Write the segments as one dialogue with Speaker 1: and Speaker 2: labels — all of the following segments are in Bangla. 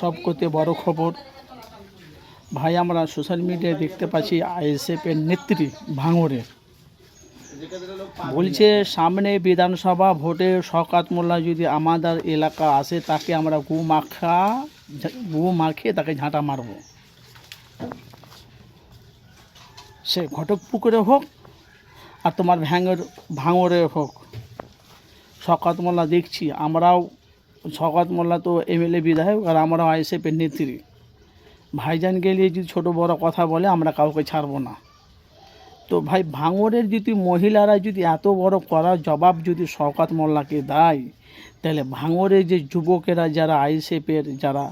Speaker 1: সব করতে বড় খবর। ভাই, আমরা সোশ্যাল মিডিয়ায় দেখতে পাচ্ছি আইএসএফের নেত্রী ভাঙড়ে। বলছে, সামনে বিধানসভা ভোটে শকাত মোল্লা যদি আমাদের এলাকা আসে, তাকে আমরা গু মাখা, গু মাখিয়ে তাকে ঝাঁটা মারব। সে ঘটক পুকুরে হোক আর তোমার ভ্যাঙের ভাঙরে হোক শকাত মোল্লা দেখছি, আমরাও শকাত মোল্লা তো এমএলএ বিধায়ক আর আমরাও আইএসএফের নেত্রী। ভাইজান গেলে যদি ছোটো বড় কথা বলে, আমরা কাউকে ছাড়বো না। তো ভাই, ভাঙড়ের যদি মহিলারা যদি এত বড় করার জবাব যদি শওকাত মোল্লাকে দেয়, তাহলে ভাঙড়ের যে যুবকেরা যারা আইএসএফের যারা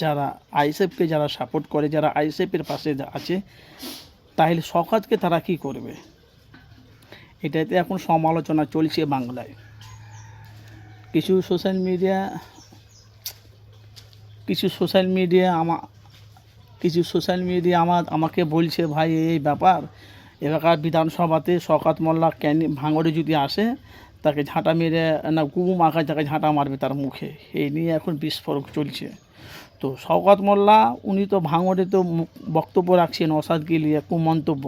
Speaker 1: যারা আইএসএফকে যারা সাপোর্ট করে, যারা আইএসএফের পাশে আছে, তাহলে শওকাতকে তারা কি করবে? এটাতে এখন সমালোচনা চলছে বাংলায়। কিছু সোশ্যাল মিডিয়া, কিছু সোশ্যাল মিডিয়া আমা, কিছু সোশ্যাল মিডিয়া আমার, আমাকে বলছে, ভাই, এই ব্যাপার, এলাকার বিধানসভাতে শকাত মোল্লা ক্যানি ভাঙড়ে যদি আসে, তাকে ঝাঁটা মেরে, না গুবু মাখা তাকে ঝাঁটা মারবে তার মুখে। এই নিয়ে এখন বিস্ফোরক চলছে। তো শওকত মোল্লা, উনি তো ভাঙড়ে তো বক্তব্য রাখছেন অসাদকে নিয়ে কুমন্তব্য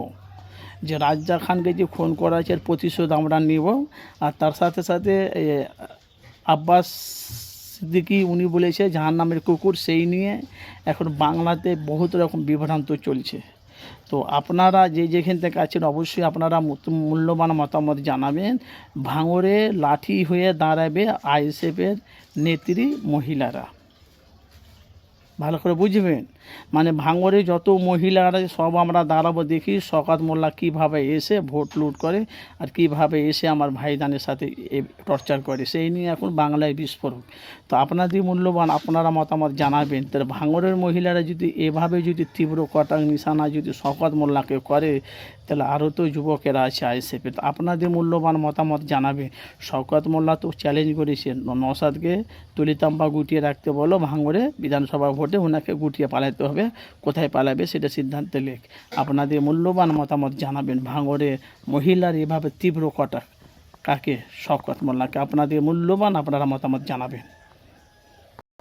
Speaker 1: যে রাজ্জা খানকে যে খুন করা হয়েছে প্রতিশোধ আমরা নিব, আর তার সাথে সাথে আব্বাস সিদ্দিকি, উনি বলেছে যাহার নামের কুকুর সেই নিয়ে এখন বাংলাতে বহুত রকম বিভ্রান্ত চলছে। তো আপনারা যে যেখান থেকে আছেন, অবশ্যই আপনারা মূল্যবান মতামত জানাবেন। ভাঙরে লাঠি হয়ে দাঁড়াবে আইএসএফের নেত্রী মহিলারা। ভালো করে বুঝবেন। মানে ভাঙরে যত মহিলারা সব আমরা দাঁড়াবো দেখি শকাত মোল্লা কীভাবে এসে ভোট লুট করে আর কীভাবে এসে আমার ভাইদানের সাথে টর্চার করে। সেই নিয়ে এখন বাংলায় বিস্ফোরক। তো আপনাদের মূল্যবান, আপনারা মতামত জানাবেন। তাহলে ভাঙরের মহিলারা যদি এভাবে যদি তীব্র কটাং নিশানা যদি শকাত মোল্লাকে করে, তাহলে আরও তো যুবকেরা আছে আইসেপে তো আপনাদের মূল্যবান মতামত জানাবে শওকত মোল্লা তো চ্যালেঞ্জ করেছে নসাদকে তুলিতাম্বা গুটিয়ে রাখতে বলো ভাঙরে বিধানসভা ভোটে। ওনাকে গুটিয়ে পালাতে হবে। কোথায় পালাবে সেটা সিদ্ধান্ত লেখ। আপনাদের মূল্যবান মতামত জানাবেন। ভাঙরে মহিলার এভাবে তীব্র কটা কাকে? শকত মোল্লাকে। আপনাদের মূল্যবান আপনারা মতামত জানাবেন।